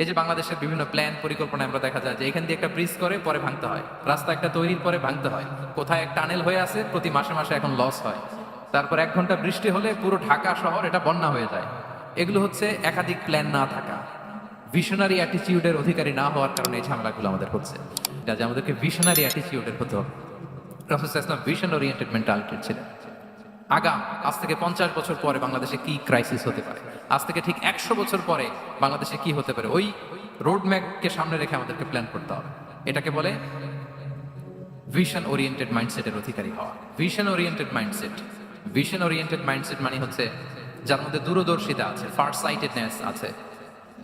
এই যে বাংলাদেশের বিভিন্ন প্ল্যান পরিকল্পনা আমরা দেখা যায় যে এখান দিয়ে একটা ব্রিজ করে, পরে ভাঙতে হয়। রাস্তা একটা তৈরির পরে ভাঙতে হয়। কোথায় এক টানেল হয়ে আছে, প্রতি মাসে মাসে এখন লস হয়। তারপর এক ঘণ্টা বৃষ্টি হলে পুরো ঢাকা শহর এটা বন্যা হয়ে যায়। এগুলো হচ্ছে একাধিক প্ল্যান না থাকা। ভিশনারি অ্যাটিচিউডের অধিকারী না হওয়ার কারণে এই ঝামেলাগুলো আমাদের হচ্ছে। যে আমাদেরকে ভিশনারি অ্যাটিচিউডের হতে হবে ভিশন ওরিয়েন্টেড মেন্টালিটির ছিলেন। আগাম, আজ থেকে পঞ্চাশ বছর পরে বাংলাদেশে কি ক্রাইসিস হতে পারে? আজ থেকে ঠিক একশো বছর পরে বাংলাদেশে কি হতে পারে? ওই রোড ম্যাপকে সামনে রেখে আমাদেরকে প্ল্যান করতে হবে। এটাকে বলে ভিশন ওরিয়েন্টেড মাইন্ডসেটের অধিকারী হওয়া। Vision oriented mindset vision oriented mindset মানে হচ্ছে যার মধ্যে দূরদর্শিতা আছে ফার সাইটেডনেস আছে।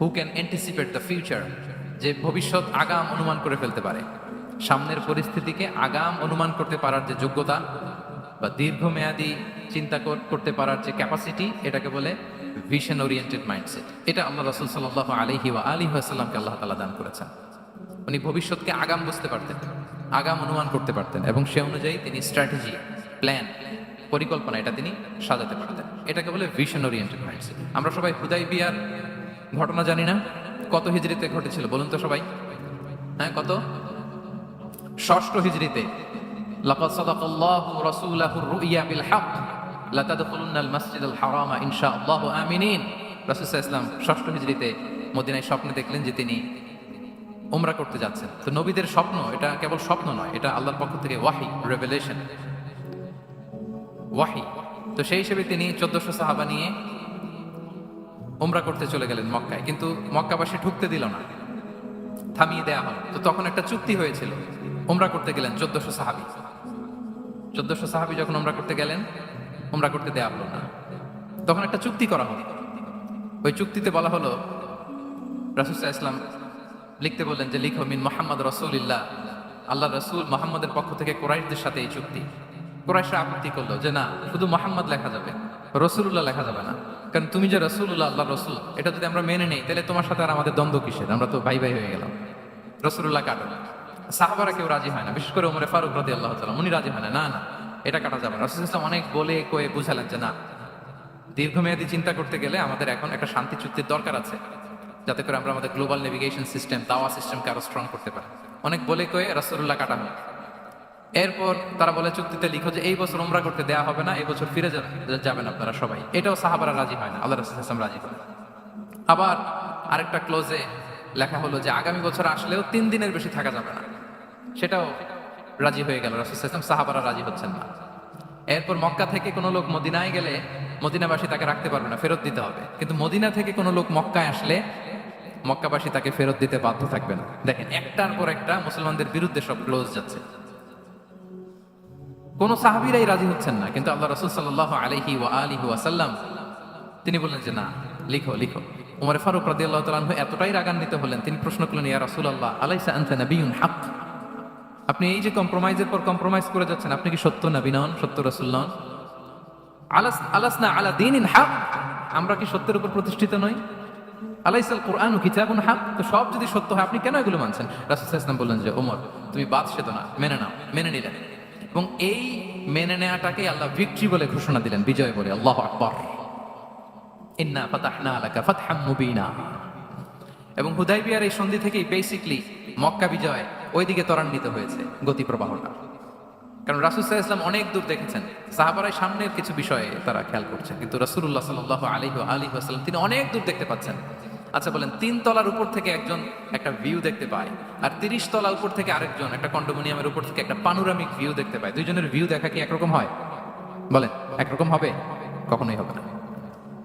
Who can anticipate the future যে ভবিষ্যৎ আগাম অনুমান করে ফেলতে পারে। সামনের পরিস্থিতিকে আগাম অনুমান করতে পারার যে যোগ্যতা বা দীর্ঘমেয়াদী চিন্তা করতে পারার যে ক্যাপাসিটি এটাকে বলে ভিশন ওরিয়েন্টেড মাইন্ডসেট এটা আল্লাহ রসুল সাল্লাহ আলহি ওয়া আলী আসাল্লামকে আল্লাহ তালা দান করেছেন। উনি ভবিষ্যৎকে আগাম বুঝতে পারতেন, আগাম অনুমান করতে পারতেন এবং সে অনুযায়ী তিনি স্ট্র্যাটেজি প্ল্যান পরিকল্পনা এটা তিনি সাজাতে পারতেন। এটাকে বলে ভিশন ওরিয়েন্টেড মাইন্ডসেট আমরা সবাই হুদাই বিয়ার ঘটনা জানি না। কত হিজড়িতে ঘটেছিল বলুন তো সবাই? হ্যাঁ কত? ষষ্ঠ হিজরিতে লাকাদ সাদাকাল্লাহু রাসূলাহুর রুইয়া বিল হক লা তাদখুলুন্নাল মাসজিদাল হারামা ইনশাআল্লাহু আমিনিন রাসূল সাল্লাল্লাহু আলাইহি ওয়াসাল্লাম ষষ্ঠ হিজরিতে মদিনায় স্বপ্নে দেখলেন যে তিনি উমরা করতে যাচ্ছেন। তো নবীদের স্বপ্ন, এটা কেবল স্বপ্ন নয়, এটা আল্লাহর পক্ষ থেকে ওয়াহি রেভেলেশন ওয়াহি। তো সেই হিসেবে তিনি চোদ্দশো সাহাবা নিয়ে উমরা করতে চলে গেলেন মক্কায়। কিন্তু মক্কাবাসী ঢুকতে দিল না, থামিয়ে দেয়া হলো। তো তখন একটা চুক্তি হয়েছিল, উমরা করতে গেলেন চোদ্দশো সাহাবি। চোদ্দশো সাহাবি যখন উমরা করতে গেলেন ওমরা করতে দেয়া হলো না। তখন একটা চুক্তি করা হলো। ওই চুক্তিতে বলা হলো রাসুসাহ ইসলাম লিখতে বললেন যে, লিখো, মিন মোহাম্মদ রসুলিল্লাহ। আল্লাহ রসুল মোহাম্মদের পক্ষ থেকে কোরাইশদের সাথে এই চুক্তি। কোরাইশরা আপত্তি করল যে, না, শুধু মোহাম্মদ লেখা যাবে রসুল্লাহ লেখা যাবে না। কারণ তুমি যে রসুল্লাহ আল্লাহ রসুল, এটা যদি আমরা মেনে নেই, তাহলে তোমার সাথে আর আমাদের দ্বন্দ্ব কিসের? আমরা তো ভাই ভাই হয়ে গেলাম। রসুল্লাহ কাটো। সাহাবারা কেউ রাজি হয় না, বিশেষ করে উমরে ফারুক রাদি আল্লাহ তালা উনি রাজি হয় না না না, এটা কাটা যাবে না। রসুল অনেক বলে কয়ে বুঝালেন যে না, দীর্ঘমেয়াদী চিন্তা করতে গেলে আমাদের এখন একটা শান্তি চুক্তির দরকার আছে, যাতে করে আমরা আমাদের গ্লোবাল নেভিগেশন সিস্টেম, দাওয়া সিস্টেমকে আরও স্ট্রং করতে পারি। অনেক বলে কয়ে রসুল্লাহ কাটা হয় এরপর তারা বলে চুক্তিতে লিখো যে, এই বছর উমরা করতে দেয়া হবে না, এই বছর ফিরে যাবেন আপনারা সবাই। এটাও সাহাবারা রাজি হয় না, আল্লাহ রসুল ইসলাম রাজি হয় আবার আরেকটা ক্লোজে লেখা হলো যে আগামী বছর আসলেও তিন দিনের বেশি থাকা যাবে না। সেটাও রাজি হয়ে গেল। রসুল ইসলাম সাহাবারা রাজি হচ্ছেন না। এরপর মক্কা থেকে কোনো লোক মদিনায় গেলে মদিনাবাসী তাকে রাখতে পারবে না, ফেরত দিতে হবে। কিন্তু মদিনা থেকে কোনো লোক মক্কায় আসলে মক্কাবাসী তাকে ফেরত দিতে বাধ্য থাকবে না। দেখেন, একটার পর একটা মুসলমানদের বিরুদ্ধে সব ক্লোজ যাচ্ছে। কোন সাহাবিরাই রাজি হচ্ছেন না, কিন্তু আল্লাহ রসুল সাল্লাহ আলহি ওয়া আলিহি ওয়াসাল্লাম তিনি বললেন যে, না, লিখো লিখো। উমরে ফারুক রাদি আল্লাহ তালু এতটাই রাগান্বিত হলেন, তিনি প্রশ্ন করলেন, ইয়া রসুল আল্লাহ আলাইসা আনতা নবিউন হক? আপনি এই যে কম্প্রোমাইজের পর কম্প্রোমাইজ করে যাচ্ছেন, আপনি কি সত্য নবী নন, সত্য রসুল নন? আলাস আলাস না আলা দিন ইন হক? আমরা কি সত্যের উপর প্রতিষ্ঠিত নই? আলাইসাল কোরআন কিতাবুন হক? তো সব যদি সত্য হয়, আপনি কেন এগুলো মানছেন? রাসুল ইসলাম বললেন যে ওমর তুমি বাদ সেতো না, মেনে নাও, মেনে নিলেন এবং এই মেনে নেওয়াটাকে আল্লাহ ভিক্টরি বলে ঘোষণা দিলেন, বিজয় বলে, আল্লাহ আকবর। ইন্না ফাতাহনা আলাকা ফাতহাম মুবিনা। এবং হুদাইবিয়ার এই সন্ধি থেকেই বেসিকলি মক্কা বিজয় ওইদিকে ত্বরান্বিত হয়েছে গতি প্রবাহটা কারণ রাসুসাহ ইসলাম অনেক দূর দেখেছেন। সাহাবারাই সামনের কিছু বিষয়ে তারা খেয়াল করছেন। কিন্তু রাসুল্লাহ সাল আলী আলী আসসালাম তিনি অনেক দূর দেখতে পাচ্ছেন। আচ্ছা বলেন, তিন তলার উপর থেকে একজন একটা ভিউ দেখতে পায় আর তিরিশ তলা উপর থেকে আরেকজন একটা কন্ডোমিনিয়ামের উপর থেকে একটা পানোরামিক ভিউ দেখতে পায়। দুইজনের ভিউ দেখা কি একরকম হয়? বলেন, একরকম হবে? কখনোই হবে না।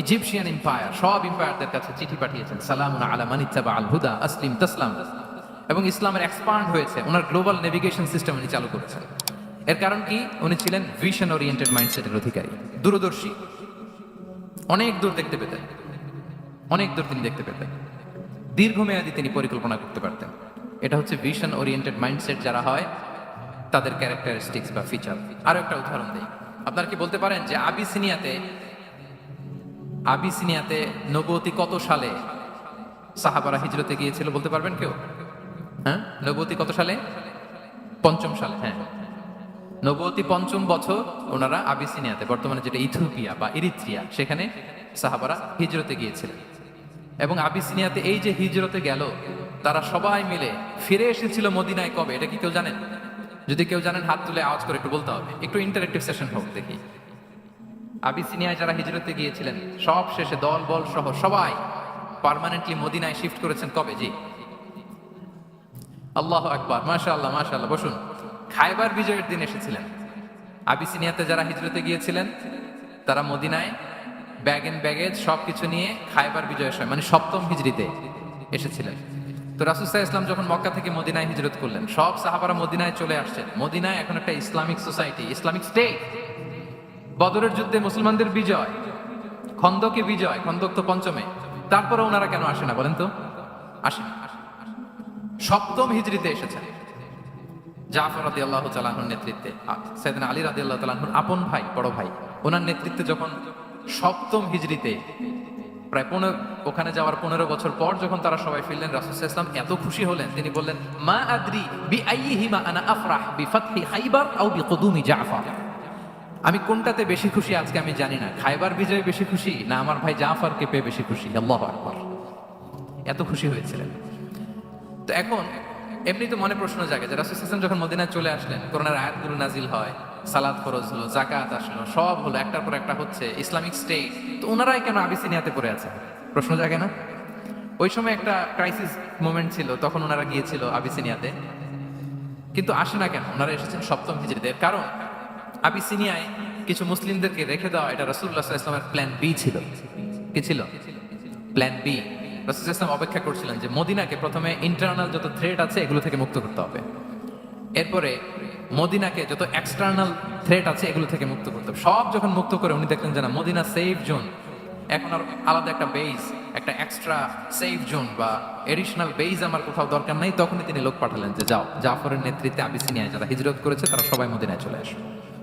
Egyptian empire সব এম্পায়ারদের কাছে চিঠি পাঠিয়েছেন সালাম আলা মানিত্তাবা আল হুদা, আসলিম তাসলাম। এবং ইসলামের এক্সপান্ড হয়েছে, ওনার গ্লোবাল নেভিগেশন সিস্টেম উনি চালু করেছেন। এর কারণ কি? উনি ছিলেন ভিশন ওরিয়েন্টেড মাইন্ডসেটের অধিকারী, দূরদর্শী। অনেক দূর দেখতে পেতেন, অনেক দূর তিনি দেখতে পেতেন। দীর্ঘমেয়াদী তিনি পরিকল্পনা করতে পারতেন। এটা হচ্ছে ভিশন ওরিয়েন্টেড মাইন্ডসেট যারা হয়, তাদের ক্যারেক্টারিস্টিক্স বা ফিচার আরও একটা উদাহরণ দিই। আপনারা কি বলতে পারেন যে আবিসিনিয়াতে আবিসিনিয়াতে নবতী কত সালে? সাহাবারা হিজরতে গিয়েছিল বলতে পারবেন কেউ? হ্যাঁ? নবতী কত সালে? পঞ্চম সালে। হ্যাঁ। নবতী পঞ্চম বছর ওনারা আবিসিনিয়াতে, বর্তমানে যেটা ইথিওপিয়া বা ইরিত্রিয়া, সেখানে সাহাবারা হিজরতে গিয়েছিলেন। এবং আবিসিনিয়াতে এই যে হিজরতে গেল, তারা সবাই মিলে ফিরে এসেছিল মদিনায় কবে? এটা কি কেউ জানেন? যদি কেউ জানেন, হাত তুলে আওয়াজ করে একটু বলতে হবে। একটু ইন্টারেক্টিভ সেশন হোক দেখি। আবিসিনিয়ায় যারা হিজরতে গিয়েছিলেন, সব শেষে দল, বল সহ সবাই পার্মানেন্টলি মদিনায় শিফট করেছেন। কবে জি, আল্লাহ আকবার মাশা আল্লাহ মাশা আল্লাহ বসুন। খাইবার বিজয়ের দিন এসেছিলেন। আবিসিনিয়াতে যারা হিজরতে গিয়েছিলেন, তারা মদিনায় ব্যাগ এন্ড ব্যাগেজ সবকিছু নিয়ে খাইবার বিজয়ের সময় মানে সপ্তম হিজড়িতে এসেছিলেন। তো রাসুসাহ ইসলাম যখন মক্কা থেকে মদিনায় হিজরত করলেন, সব সাহাবারা মদিনায় চলে আসছেন। মদিনায় এখন একটা ইসলামিক সোসাইটি, ইসলামিক স্টেট। বদরের যুদ্ধে মুসলমানদের বিজয়, খন্দকে বিজয়, খন্দক তো পঞ্চমে। তারপরে ওনারা কেন আসে না বলেন তো? আসেন সপ্তম হিজড়িতে এসেছেন জাফর রাদি আল্লাহ তালাহুর নেতৃত্বে সেদিন আলী রাদি আল্লাহ তালাহুর আপন ভাই, বড় ভাই, ওনার নেতৃত্বে যখন সপ্তম হিজড়িতে, প্রায় পনেরো, ওখানে যাওয়ার পনেরো বছর পর যখন তারা সবাই ফিরলেন, রাসুল ইসলাম এত খুশি হলেন, তিনি বললেন, মা আদ্রি বি আইহিমা আনা আফরাহ বি ফাতহি খাইবার আও বি কুদুমি জাফর। আমি কোনটাতে বেশি খুশি আজকে আমি জানি না। খাইবার বিজয়ে বেশি খুশি না আমার ভাই জাফরকে পেয়ে বেশি খুশি? আল্লাহ আকবার। এত খুশি হয়েছিলেন। তো এখন এমনি তো মনে প্রশ্ন জাগে যে রাসুল হাসান যখন মদিনায় চলে আসলেন করোনার আয়াতগুলো নাজিল হয় সালাদ ফরজ হলো জাকাত আসলো, সব হলো, একটার পর একটা হচ্ছে ইসলামিক স্টেট। তো ওনারাই কেন আবিসিনিয়াতে পড়ে আছে? প্রশ্ন জাগে না? ওই সময় একটা ক্রাইসিস মোমেন্ট ছিল, তখন ওনারা গিয়েছিল আবিসিনিয়াতে কিন্তু আসে না কেন? ওনারা এসেছেন সপ্তম হিজড়িতে। কারণ আবিসিনিয়ায় কিছু মুসলিমদেরকে রেখে দেওয়া, এটা রসুল্লাহ ইসলামের প্ল্যান বি ছিল। কি ছিল? প্ল্যান বি রসুল ইসলাম অপেক্ষা করছিলেন যে মদিনাকে প্রথমে ইন্টারনাল যত থ্রেট আছে, এগুলো থেকে মুক্ত করতে হবে। এরপরে মদিনাকে যত এক্সটার্নাল থ্রেট আছে, এগুলো থেকে মুক্ত করতে হবে। সব যখন মুক্ত করে উনি দেখলেন যে না, মদিনা সেফ জোন এখন আর আলাদা একটা বেস একটা এক্সট্রা সেফ জোন বা এডিশনাল বেস আমার কোথাও দরকার নাই। তখনই তিনি লোক পাঠালেন যে, যাও। জাফরের নেতৃত্বে আবিসিনিয়ায় যারা হিজরত করেছে, তারা সবাই মদিনায় চলে